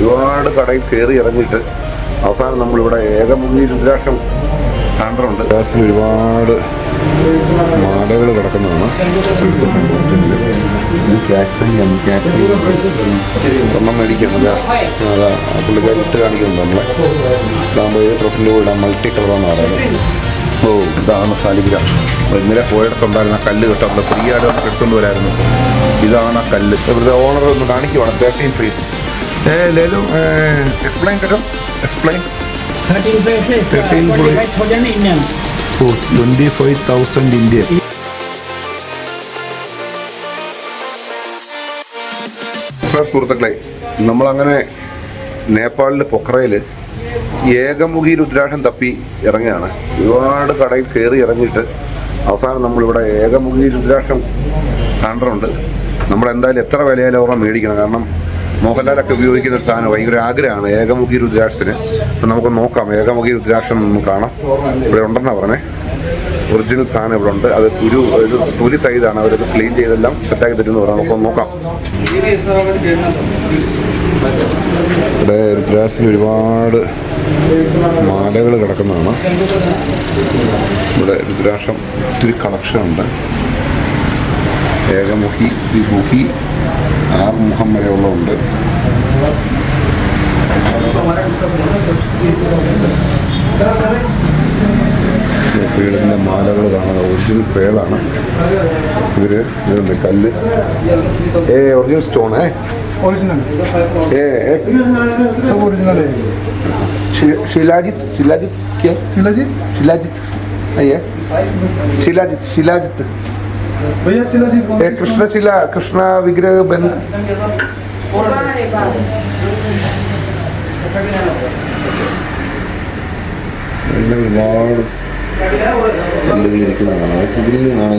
ഒരുപാട് കടയിൽ കയറി ഇറങ്ങിയിട്ട് അവസാനം നമ്മളിവിടെ ഏകമുഖി രുദ്രാക്ഷം കാണറുണ്ട് ഗ്യാസിൽ ഒരുപാട് മാലകൾ കിടക്കുന്നതാണ്. ഒരെണ്ണം മേടിക്കണം അതാ പുള്ളിക്കാരി ഇട്ട് കാണിക്കുന്നുണ്ട് നമ്മളെ. ഇതാകുമ്പോൾ ഏത് ഡ്രസ്സിന്റെ കൂടെ മൾട്ടി കളറാണ് പറയുന്നത്. ഓ ഇതാണ് സാലിഗ്ര ഇന്നലെ പോയിടത്തുണ്ടായിരുന്ന കല്ല് കിട്ടാൻ അവിടെ ഫ്രീ ആയിട്ട് നമുക്ക് എടുത്തുകൊണ്ട് വരായിരുന്നു. ഇതാണ് ആ കല്ല്. ഇവിടുത്തെ ഓണർ ഒന്ന് കാണിക്കുവാണ്. തേർട്ടീൻ ഫേസ് ഏ ലേലു എക്സ്പ്ലെയിൻ തരും explain 13 faces, uh, 13 full- 25,000 Indians. ഓ ട്വന്റി ഫൈവ് തൗസൻഡ് ഇന്ത്യ സുഹൃത്തുക്കളെ നമ്മളങ്ങനെ നേപ്പാളിൽ പൊക്രയിൽ ഏകമുഖി രുദ്രാക്ഷം തപ്പി ഇറങ്ങുകയാണ്. ഒരുപാട് കടയിൽ കയറി ഇറങ്ങിയിട്ട് അവസാനം നമ്മളിവിടെ ഏകമുഖി രുദ്രാക്ഷം നമ്മൾ നമ്മളെന്തായാലും എത്ര വിലയാലും ഓർമ്മ മേടിക്കണം. കാരണം മോഹൻലാലൊക്കെ ഉപയോഗിക്കുന്ന ഒരു സാധനം ഭയങ്കര ആഗ്രഹമാണ്. ഏകമുഖി രുദ്രാക്ഷന്. അപ്പം നമുക്ക് നോക്കാം. ഏകമുഖി രുദ്രാക്ഷം ഒന്ന് കാണാം. ഇവിടെ ഉണ്ടെന്നാണ് പറഞ്ഞേ. ഒറിജിനൽ സാധനം ഇവിടെ ഉണ്ട്. അത് ഒരു ഒരു തൊലി സൈസാണ് അവരത് ക്ലീൻ ചെയ്തെല്ലാം സെറ്റാക്കി തരുമെന്ന് പറയാം നമുക്കൊന്ന് നോക്കാം. ഇവിടെ രുദ്രാക്ഷന് ഒരുപാട് മാലകൾ കിടക്കുന്നതാണ്. ഇവിടെ രുദ്രാക്ഷം ഒത്തിരി കളക്ഷൻ ഉണ്ട്. ഏകമുഖി ദ്വിമുഖി ആറ് മുഖം വരെയുള്ളതുണ്ട്. പേടിന്റെ മാലകൾ കാണുന്നത് ഒറിജിനൽ പേളാണ്. ഇവർ ഇതുണ്ട് കല്ല്. ഏ ഒറിജിനൽ സ്റ്റോൺ ഏ? ശിലാജിത്ത് ശിലാജിത്ത് ശിലാജിത്ത്? ശിലാജിത്ത് ശിലാജിത്ത്. കൃഷ്ണശില കൃഷ്ണ വിഗ്രഹ ബൻ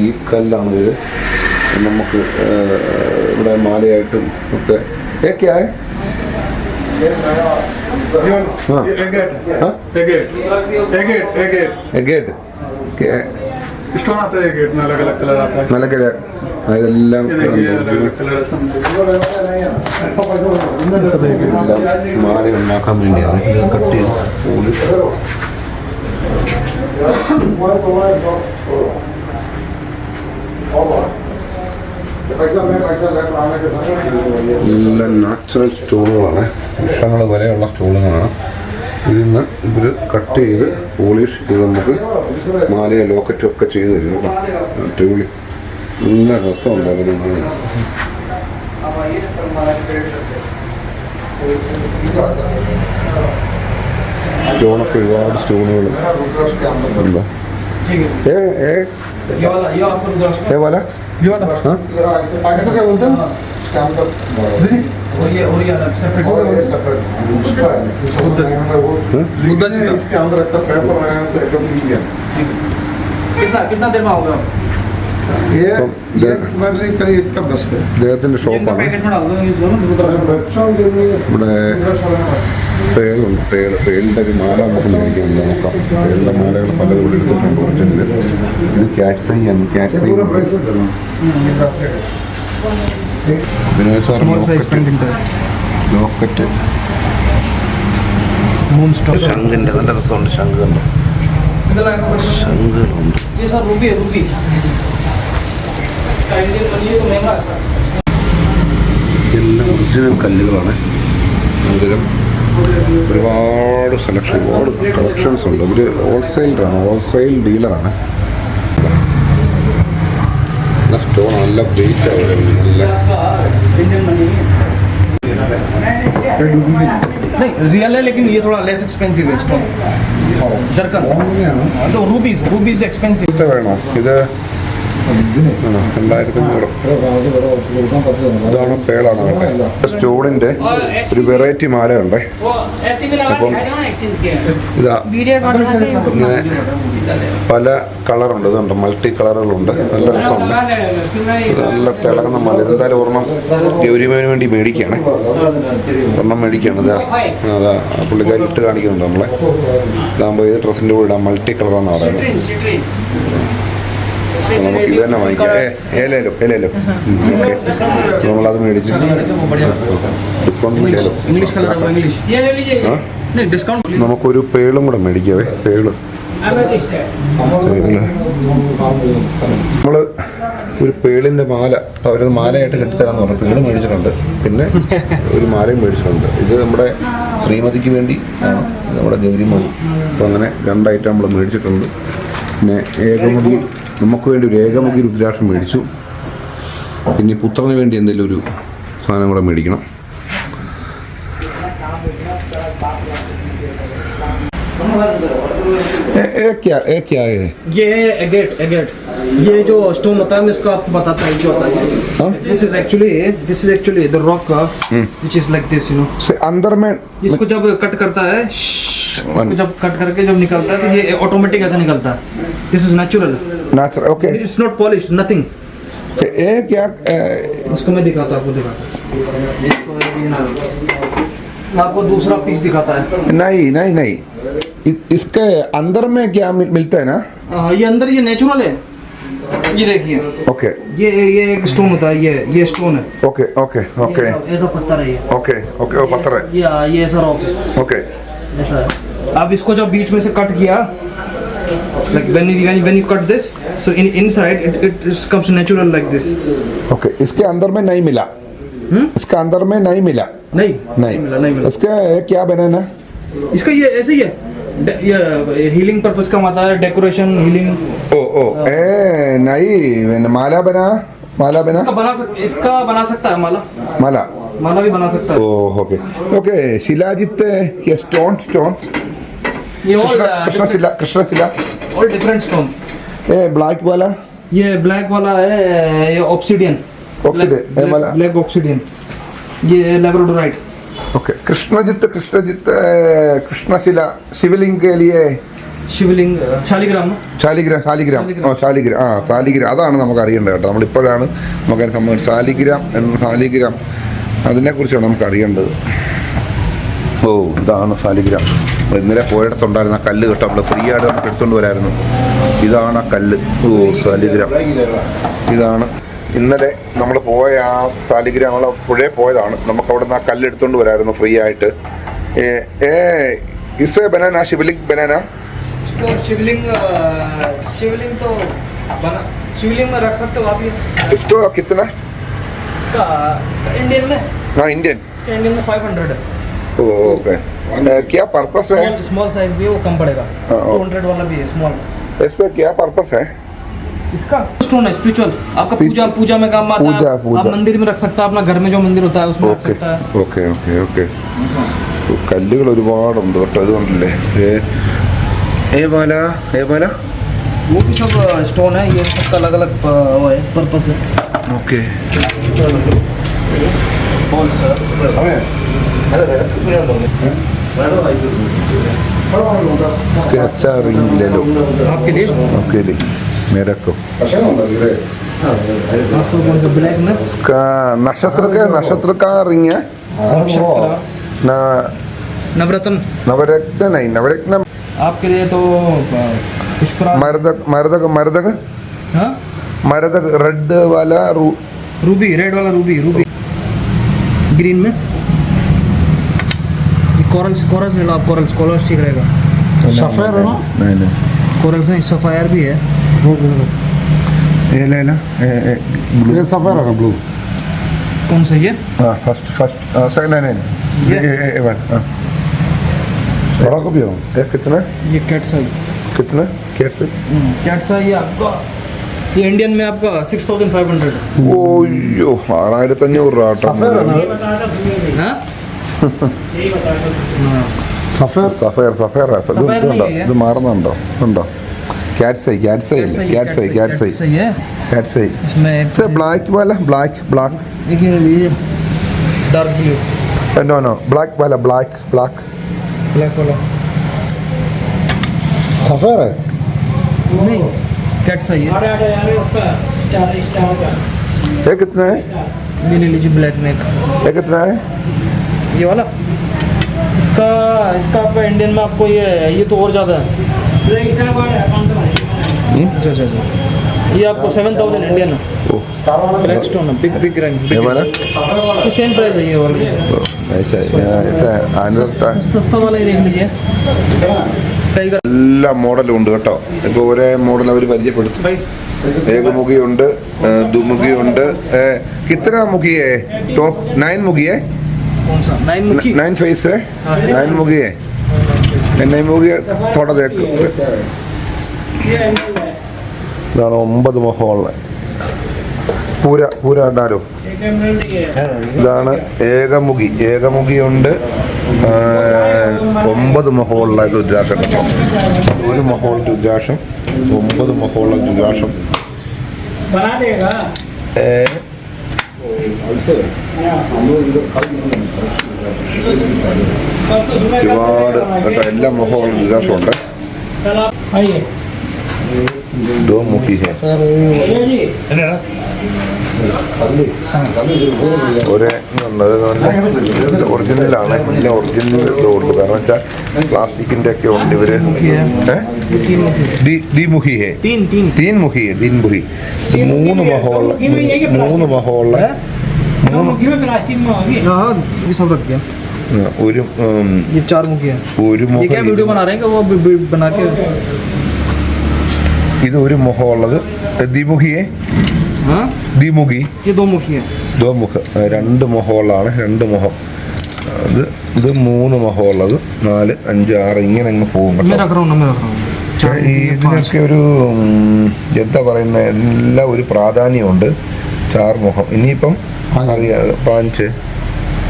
ഈ കല്ലാണ് ഇവർ നമുക്ക് ഇവിടെ മാലയായിട്ടും ഒക്കെ. ഏക്കായ എഗേട്ട് എഗേട്ട് എഗേട്ട്. നല്ല കല നല്ല നാച്ചുറൽ സ്റ്റോണുകളാണ് വൃക്ഷങ്ങൾ വരെയുള്ള സ്റ്റോണുകളാണ് ഇതിന്ന് ഇവർ കട്ട് ചെയ്ത് പോളിഷ് ചെയ്ത് നമുക്ക് മാലയോ ലോക്കറ്റും ഒക്കെ ചെയ്ത് തരും അടിപൊളി. നല്ല രസമുണ്ടായിരുന്നു സ്റ്റോണൊക്കെ ഒരുപാട് സ്റ്റോണുകൾ ഉണ്ടോ? ഏ ഏ? ഏ വല? ആ. काम का और ये और ये अलग सेपरेट और ये सेपरेट बुद्ध बुद्ध जी इसके अंदर एक पेपर है तो एकदम ठीक है कितना कितना देर में होगा അദ്ദേഹത്തിന്റെ ഷോപ്പാണ് ഇവിടെ തേളുണ്ട് തേൾ തേളിന്റെ ഒരു മാല നമുക്ക് മേടിക്കുന്നുണ്ട് നോക്കാം. തേളിന്റെ മാലകൾ പലതും ഇവിടെ എടുത്തിട്ടുണ്ട്. ഒറിജിനൽ ഇത് ക്യാറ്റ്സൈ ആണ്. ക്യാറ്റ്സൈ ഉണ്ട്. എല്ലാം ഒറിജിനൽ കല്ലുകളാണ്. മന്ദിരം ഒരുപാട് സെലക്ഷൻ ഒരുപാട് കളക്ഷൻസ് ഉണ്ട്. ഇവർ ഹോൾസെയിലാണ് ഹോൾസെയിൽ ഡീലറാണ് നല്ല സ്റ്റോൺ നല്ല ബേസ് അവിടെ നല്ല इंडियन मनी नहीं रियल है लेकिन ये थोड़ा लेस एक्सपेंसिव है स्टोन जरकन तो रूबीज रूबीज एक्सपेंसिव ഇന്നത്തെ വേണോ ഇത് ആണോ? ഇതാണ് പേളാണ് കണ്ടത് സ്റ്റോണിന്റെ ഒരു വെറൈറ്റി മാലയുണ്ട്. അപ്പം ഇതാ ഇങ്ങനെ പല കളറുണ്ട്. ഇതുണ്ട് മൾട്ടി കളറുകളുണ്ട്. നല്ല രസമുണ്ട്. നല്ല തിളങ്ങുന്ന മാല. എന്തായാലും ഒരെണ്ണം ഗൗരിമേന് വേണ്ടി മേടിക്കുകയാണ്. ഒരെണ്ണം മേടിക്കുകയാണ്. ഇതാ. അതാ പുള്ളിക്കാരി ഇട്ട് കാണിക്കുന്നുണ്ട് നമ്മളെ. ഇതാകുമ്പോൾ ഏത് ഡ്രസ്സിന്റെ കൂടെ ഇടാം? മൾട്ടി കളറാണെന്ന് പറയുന്നത്. നമുക്ക് തന്നെ വാങ്ങിക്കാം. ഏലേലോ ഏലേലോ ഓക്കെ. നമ്മളത് മേടിച്ചു ഡിസ്കൗണ്ട് ഇല്ലല്ലോ. നമുക്കൊരു പേളും കൂടെ മേടിക്കാവേ പേൾ. നമ്മൾ ഒരു പേളിന്റെ മാല അവർ മാലയായിട്ട് കെട്ടിത്തരാന്ന് പറഞ്ഞു. പേൾ മേടിച്ചിട്ടുണ്ട്. പിന്നെ ഒരു മാലയും മേടിച്ചിട്ടുണ്ട്. ഇത് നമ്മുടെ ശ്രീമതിക്ക് വേണ്ടി ആണ്. നമ്മുടെ ഗൗരിമോൻ അപ്പൊ അങ്ങനെ രണ്ടായിട്ട് നമ്മൾ മേടിച്ചിട്ടുണ്ട്. പിന്നെ ഏകമതി നമുക്ക് വേണ്ടി ഒരു ഏകമുഖി രുദ്രാക്ഷം മേടിച്ചു പിന്നെ ഈ പുത്രന് വേണ്ടി എന്തെങ്കിലും ഒരു സാധനം കൂടെ മേടിക്കണം ए, ए, क्या ए, क्या है ये है एगेट एगेट ये जो स्टोन होता है मैं इसको आपको बताता हूँ जो होता हाँ? है this is actually this is actually the rock which is like this you know से अंदर में इसको जब कट करता है इसको जब कट करके जब निकलता है तो ये ऑटोमेटिक ऐसा निकलता है। This is natural natural okay it's not polish nothing ए क्या इसको मैं दिखाता हूँ आपको दिखाता हूँ। आपको दूसरा पीस दिखाता है। नहीं नहीं नहीं। इसके अंदर में क्या मिलता है ना? हाँ, ये अंदर ये नेचुरल है। ये देखिए। ओके ये ये एक स्टोन होता है ये ये स्टोन है। ओके ओके ओके ऐसा- ऐसा पत्थर है ये। ओके ओके वो पत्थर है। ये हाँ, ये ऐसा रॉक है। ओके ऐसा है। अब इसको जब बीच में से कट किया like when you when you, when you cut this so in inside it it is comes natural like this. Okay इसके अंदर में नहीं मिला। इसके अंदर में नहीं मिला। नहीं नहीं। मिला नहीं मिला। इसका ये क्या बनाना इसका ये ऐसे ही है। ये हीलिंग पर्पस का आता है डेकोरेशन हीलिंग ओ ओ ए नहीं माला बना माला बना। इसका बना सक इसका बना सकता है माला। माला। माला भी बना सकता है। ओके। ओके शिलाजित क्या स्टोन स्टोन ये Krishna Krishna Shila Krishna Shila all different stone a black वाला ये ब्लैक वाला है ये ऑप्सीडियन Obsidian, ये वाला? ब्लैक ऑप्सीडियन ये लेब्राडोराइट ओके कृष्णजित कृष्णजित ए, कृष्णशिला शिवलिंग के लिए शिवलिंग शालिग्राम ശാലിഗ്രാം ശാലിഗ്രാം ശാലിഗ്രാം. ഓ ശാലിഗ്രാം ആ ശാലിഗ്രാം അതാണ് നമുക്ക് അറിയേണ്ടത് കേട്ടോ നമ്മളിപ്പോഴാണ് നമുക്കതിന് സംഭവം ശാലിഗ്രാം എന്ന ശാലിഗ്രാം അതിനെക്കുറിച്ചാണ് നമുക്ക് അറിയേണ്ടത് ഓ ഇതാണ് ശാലിഗ്രാം നമ്മൾ ഇന്നലെ പോയിടത്തുണ്ടായിരുന്ന ആ കല്ല് കേട്ടോ നമ്മൾ ഫ്രീ ആയിട്ട് നമുക്ക് എടുത്തുകൊണ്ട് വരായിരുന്നു ഇതാണ് ആ കല്ല് ഓ ശാലിഗ്രാം ഇതാണ് ഇന്നലെ നമ്മൾ പോയ ആ ശാലിഗ്രാം നമ്മൾ പുഴയിൽ പോയതാണ് നമുക്ക് അവിടെ നിന്ന് ആ കല്ല് എടുത്തുകൊണ്ട് വരായിരുന്നു ഫ്രീ ആയിട്ട് ഏ ഏ ഇസ് ബനാന ശിവലിംഗ് ബനാന इसको शिवलिंग अ, शिवलिंग तो बना शिवलिंग में रख सकते हो आप ये इसको कितना इसका इसका इंडियन में हाँ इंडियन इसका इंडियन में 500 है ओके क्या पर्पस है स्मॉल स्मॉल साइज भी है वो कम पड़ेगा हाँ, हाँ। 200 वाला भी है स्मॉल इसका क्या पर्पस है इसका स्टोन है स्पिरिचुअल आपका Spiritual- पूजा पूजा में काम आता पूजा, है पूजा। आप मंदिर में रख सकते हैं अपना घर में जो मंदिर होता है उसमें रख ഓക്കെ सकता है ഓക്കെ ഓക്കെ ഓക്കെ കല്ലുകൾ ഒരുപാടുണ്ട് കേട്ടോ ഇത് കണ്ടില്ലേ ഏ ഏ മാല ഏ മാല वो भी सब स्टोन है ये सबका अलग अलग वो है पर्पस है ഓക്കെ बॉल्स इसके अच्छा रिंग ले लो आपके लिए आपके लिए मेरे को आपको कौन सा ब्लैक में इसका नक्षत्र का नक्षत्र का रिंग है नक्षत्र ना नवरत्न नवरत्न नहीं नवरत्न आपके लिए तो अ, पुष्पराज मरदक मरदक मरदक हाँ मरदक रेड वाला रू रूबी रेड वाला रूबी रूबी ग्रीन में कोरल्स कोरल्स ले लो आप कोरल्स कोरल्स ठीक रहेगा सफेद है ना नहीं नहीं कोरल्स नहीं सफायर भी है ये ले ला ये ये ब्लू ये सफेद है ना ब्लू कौन सा ये हाँ फर्स्ट फर्स्ट सेकंड नहीं नहीं ये ये ये- ये वाला हाँ बड़ा को भी है ये कितना ये कैट साई कितना कैसे कैट साई ये आपका ये इंडियन में आपका सिक्स थाउजेंड फाइव हंड्रेड ഓയ്യോ ആറായിരത്തി അഞ്ഞൂറ് രൂപ കേട്ടോ सफेद है ना हाँ सफेद സഫയർ സഫയർ ഇത് സഫയർ ഇതുണ്ടോ नहीं है। ഇത് മാറുന്നുണ്ടോ ഉണ്ടോ ക്യാറ്റ്സൈ ക്യാറ്റ്സൈ ഇല്ലേ ക്യാറ്റ്സൈ ക്യാറ്റ്സൈ सही है ക്യാറ്റ്സൈ इसमें एक സെ ബ്ലാക്ക് വാല ബ്ലാക്ക് ബ്ലാക്ക് देखिए ये dark blue no no black വാല ബ്ലാക്ക് ബ്ലാക്ക് ब्लैक वाला सफेद है नहीं कैट सही है ये कितना है ये ले लीजिए ब्लैक में एक ये कितना है ये वाला इसका इसका आपका इंडियन में आपको ये ये तो और ज़्यादा है अच्छा अच्छा अच्छा ये आपको सेवन थाउजेंड इंडियन है ओ ब्लैक स्टोन है बिग बिग रैंक ये वाला ये सेम प्राइस है ये वाला ऐसा ऐसा अनदर सस्ता वाला ही देख लीजिए कई का എല്ലാ മോഡലും ഉണ്ട് കേട്ടോ ഇപ്പോൾ ഒരേ മോഡൽ അവർ പരിചയപ്പെടുത്തും ഏകമുഖിയുണ്ട് ദുമുഖിയുണ്ട് കിത്തന മുഖിയെ ടോപ്പ് നയൻ മുഖിയെ कौन सा नाइन मुखी നയൻ ഫേസ് നയൻ മുഖിയെ നയൻ മുഖിയെ തോട തേക്ക് ഇതാണ് ഒമ്പത് മുഖമുള്ള പൂര പൂര ഇടാലോ ഇതാണ് ഏകമുഖി ഏകമുഖിയുണ്ട് ആ, ഒമ്പത് മുഖമുള്ള രുദ്രാക്ഷം കേട്ടോ ഒരു മുഖമുള്ള രുദ്രാക്ഷം ഒമ്പത് മുഖമുള്ള രുദ്രാക്ഷം ഒരുപാട് കേട്ടോ എല്ലാ മുഖവും വികാസമുണ്ട് ദോ മുഖി ഒരേ ഒറിജിനലാണ് എല്ലാം ഒറിജിനൽ ഇതുള്ളൂ കാരണം വെച്ചാൽ പ്ലാസ്റ്റിക്കിന്റെ ഒക്കെ ഉണ്ട് ഇവർ. തീൻ മുഹിയെ തീൻ മുഹി മൂന്ന് മഹോള മൂന്ന് മഹോള ये सब रख दिया ഒരു ഉം, ये चार मुखी है ഒരു ये क्या वीडियो മുഖം बना रहे हैं कि वो बी- बी- बना के ഇത് ഒരു മുഖമുള്ളത് ദിമുഖിയെ हाँ ദിമുഖി ये दो मुखी है ദോമുഖ രണ്ട് മുഖമുള്ളതാണ് രണ്ട് മുഖം അത് ഇത് മൂന്ന് മുഖമുള്ളത് നാല് അഞ്ച് ആറ് ഇങ്ങനെ അങ്ങ് പോകും मैं കേട്ടോ रख रहा हूँ ना मैं रख रहा हूँ പക്ഷേ ഈ ഇതിനൊക്കെ ഒരു ഉം, എന്താ പറയുന്നത് എല്ലാം ഒരു പ്രാധാന്യമുണ്ട് ചാർമുഖം ഇനിയിപ്പം അറിയാം പാഞ്ച്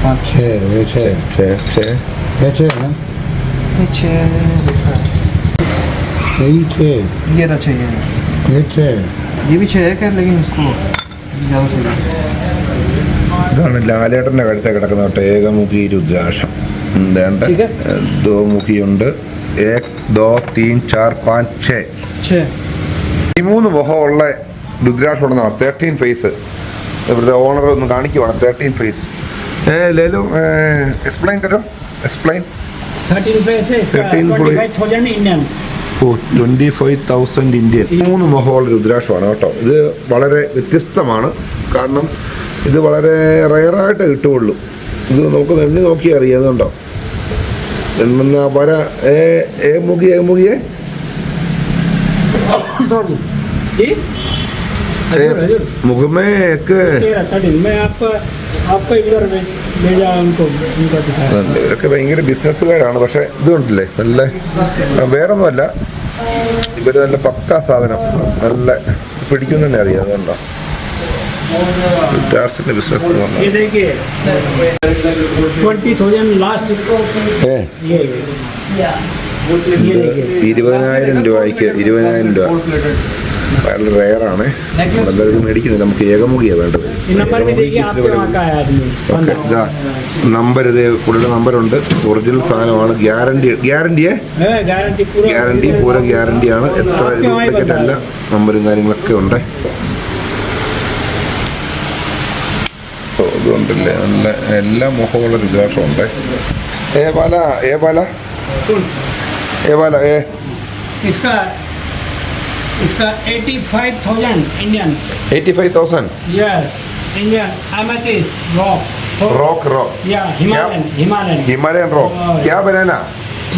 पाँच छः ये छः ഛേ, ഛേ. ये छः है ना ये छः लिखा है। यही छः ये रहा छः ये है। ये छः ये भी छः है क्या लेकिन इसको ज़्यादा सही है ഇതാണ് ലാലേട്ടൻ്റെ കഴുത്തെ കിടക്കുന്ന കേട്ടോ ഏകമുഖി രുദ്രാക്ഷം എന്താണ്ട് ठीक है। ദോമുഖിയുണ്ട് ഏക് ദോ തീൻ ചാർ പാഞ്ച് ഛേ छः ഈ മൂന്ന് മുഖമുള്ള രുദ്രാക്ഷം ഉണ്ടെന്നാണ് തേർട്ടീൻ ഫേസ് ഇവിടുത്തെ ഓണർ ഒന്ന് കാണിക്കുവാണ്. തേർട്ടീൻ ഫേസ് ഏ ലേലു എക്സ്പ്ലെയിൻ തരോ. എക്സ്പ്ലെയിൻ ഓ ട്വന്റി ഫൈവ് തൗസൻഡ് ഇന്ത്യൻ മൂന്ന് മഹോൾ രുദ്രാക്ഷമാണ് കേട്ടോ. ഇത് വളരെ വ്യത്യസ്തമാണ്. കാരണം ഇത് വളരെ റയറായിട്ട് കിട്ടുകയുള്ളൂ. ഇത് നോക്ക് എണ്ണി നോക്കി അറിയുന്നുണ്ടോ എണ്ണ വര ഏ ഏമുഖി ഏമുഖിയെ ഏ മുഖിയെ जी ഏ മുഖമേക്ക് तेरह थर्टीन मैं आपका आपका इधर भे- भेजा उनको उनका दिखाया അതുണ്ട്. ഇവരൊക്കെ ഭയങ്കര ബിസിനസ്സുകാരാണ് പക്ഷെ ഇത് കണ്ടില്ലേ നല്ല ആ, വേറൊന്നുമല്ല ഇവര് നല്ല പക്കാ സാധനം നല്ല പിടിക്കും തന്നെ അറിയാം അതുകൊണ്ടോ ടാർസിന്റെ ബിസിനസ് എന്ന് പറഞ്ഞാൽ ये देखिए ट्वेंटी थाउजेंड लास्ट ഏ ये ये देखिए ഇരുപതിനായിരം രൂപയ്ക്ക് ഇരുപതിനായിരം രൂപ വളരെ റെയറാണ് നമ്മളത് മേടിക്കുന്നില്ല നമുക്ക് ഏകമുഖിയാണ് വേണ്ടത്. നമ്പർ ഇത് പുള്ളിയുടെ നമ്പറുണ്ട് ഒറിജിനൽ സാധനമാണ്. ഗ്യാരണ്ടി ഗ്യാരണ്ടിയെ ഗ്യാരണ്ടി പൂര. ഗ്യാരണ്ടിയാണ് എത്ര ഡ്യൂപ്ലിക്കേറ്റ് അല്ല. നമ്പറും കാര്യങ്ങളൊക്കെ ഉണ്ട്. ഇതുണ്ടല്ലേ. നല്ല എല്ലാ മുഖമുള്ള രുചാഷമുണ്ട് ഏ പാല ഏ പാല ഏ പാല ഏ? इसका इसका eighty five thousand Indians eighty five thousand yes Indian amethyst rock rock rock या हिमालयन हिमालयन ഹിമാലയൻ റോക്ക് ക്യാ ബനാന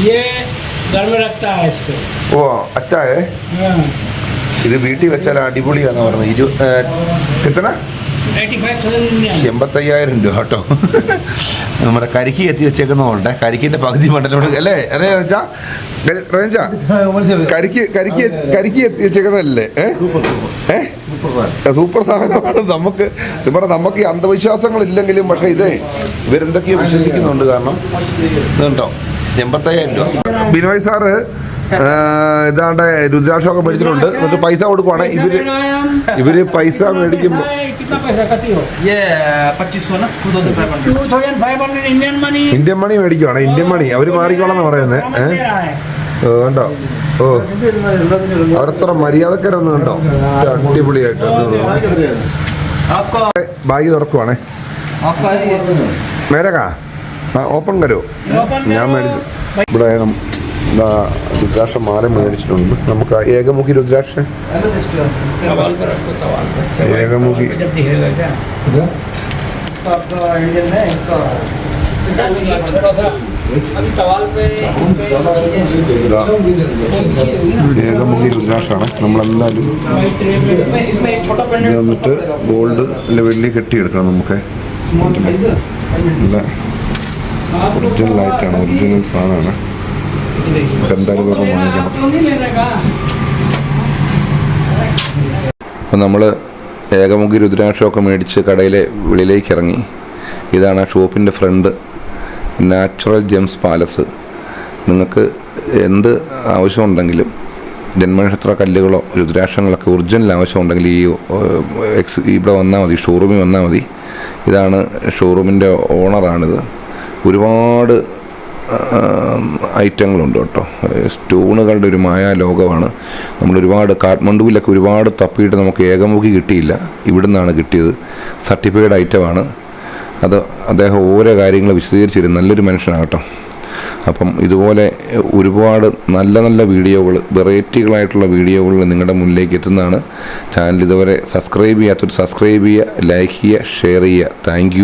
ये घर में रखता है इसको ഓ അച്ചായേ हाँ ഇത് വീട്ടിൽ വെച്ചാൽ അടിപൊളിയാന്ന് പറഞ്ഞത് ഇരു എത്ര എൺപത്തയ്യായിരം രൂപ കേട്ടോ. നമ്മുടെ കരിക്ക് എത്തി വെച്ചേക്കുന്ന കൊണ്ട് കരിക്കിന്റെ പകുതി മണ്ഡലം അല്ലേ? അല്ലേ റേഞ്ചാ? റേഞ്ചാ? കരിക്ക് കരിക്ക് കരിക്ക് എത്തി വെച്ചേക്കുന്നതല്ലേ? ഏ? സൂപ്പർ സാധനമാണ്. നമുക്ക് ഇവിടെ നമുക്ക് ഈ അന്ധവിശ്വാസങ്ങൾ ഇല്ലെങ്കിലും പക്ഷെ ഇതേ ഇവരെന്തൊക്കെയോ വിശ്വസിക്കുന്നുണ്ട് കാരണം. എൺപത്തയ്യായിരം രൂപ. ബിനോയ് സാറ് ഇതാണ്ട് രുദ്രാക്ഷമൊക്കെ മേടിച്ചിട്ടുണ്ട്. എന്നിട്ട് പൈസ കൊടുക്കുവാണ്. ഇവർ ഇവർ പൈസ മേടിക്കുമ്പോ ഇന്ത്യൻ മണി മേടിക്കുവാണ്. ഇന്ത്യൻ മണി അവർ മാറിക്കോളാന്ന് പറയുന്നത് ഏഹ്? കണ്ടോ? ഓ. അവരത്ര മര്യാദക്കാരൊന്നും കണ്ടോ? അടിപൊളിയായിട്ട് ബാഗ് തുറക്കുവാണേ. മേരക ഓപ്പൺ കരുവോ ഞാൻ മേടിച്ചു. ഇവിടെ രുദ്രാക്ഷ മാല മേടിച്ചിട്ടുണ്ട്. നമുക്ക് ഏകമുഖി രുദ്രാക്ഷ. ഏകമുഖി. ഏകമുഖി രുദ്രാക്ഷാണ്. നമ്മളെന്തായാലും വന്നിട്ട് ഗോൾഡ് അല്ല വെള്ളി കെട്ടിയെടുക്കണം നമുക്ക്. നല്ല ഒറിജിനൽ ലൈറ്റാണ് ഒറിജിനൽ സാധനമാണ്. അപ്പം നമ്മൾ ഏകമുഖി രുദ്രാക്ഷമൊക്കെ മേടിച്ച് കടയിലെ വെളിയിലേക്ക് ഇറങ്ങി ഇതാണ് ആ ഷോപ്പിന്റെ ഫ്രണ്ട് നാച്ചുറൽ ജെംസ് പാലസ്. നിങ്ങൾക്ക് എന്ത് ആവശ്യമുണ്ടെങ്കിലും ജന്മനക്ഷത്ര കല്ലുകളോ രുദ്രാക്ഷങ്ങളൊക്കെ ഒറിജിനൽ ആവശ്യമുണ്ടെങ്കിൽ ഈ എക്സ് ഇവിടെ വന്നാൽ മതി ഷോറൂമിൽ വന്നാൽ മതി. ഇതാണ് ഷോറൂമിന്റെ ഓണറാണിത്. ഒരുപാട് ഐറ്റങ്ങളുണ്ട് കേട്ടോ. സ്റ്റോണുകളുടെ ഒരു മായാ ലോകമാണ് നമ്മൾ ഒരുപാട് കാഠ്മണ്ഡുവിലൊക്കെ ഒരുപാട് തപ്പിയിട്ട് നമുക്ക് ഏകമുഖി കിട്ടിയില്ല. ഇവിടെ നിന്നാണ് കിട്ടിയത്. സർട്ടിഫൈഡ് ഐറ്റമാണ്. അത് അദ്ദേഹം ഓരോ കാര്യങ്ങൾ വിശദീകരിച്ചിരുന്നു. നല്ലൊരു മനുഷ്യനാണ് കേട്ടോ. അപ്പം ഇതുപോലെ ഒരുപാട് നല്ല നല്ല വീഡിയോകൾ വെറൈറ്റികളായിട്ടുള്ള വീഡിയോകൾ നിങ്ങളുടെ മുന്നിലേക്ക് എത്തുന്നതാണ്. ചാനൽ ഇതുവരെ സബ്സ്ക്രൈബ് ചെയ്യാത്തൊരു സബ്സ്ക്രൈബ് ചെയ്യുക ലൈക്ക് ചെയ്യുക ഷെയർ ചെയ്യുക. താങ്ക്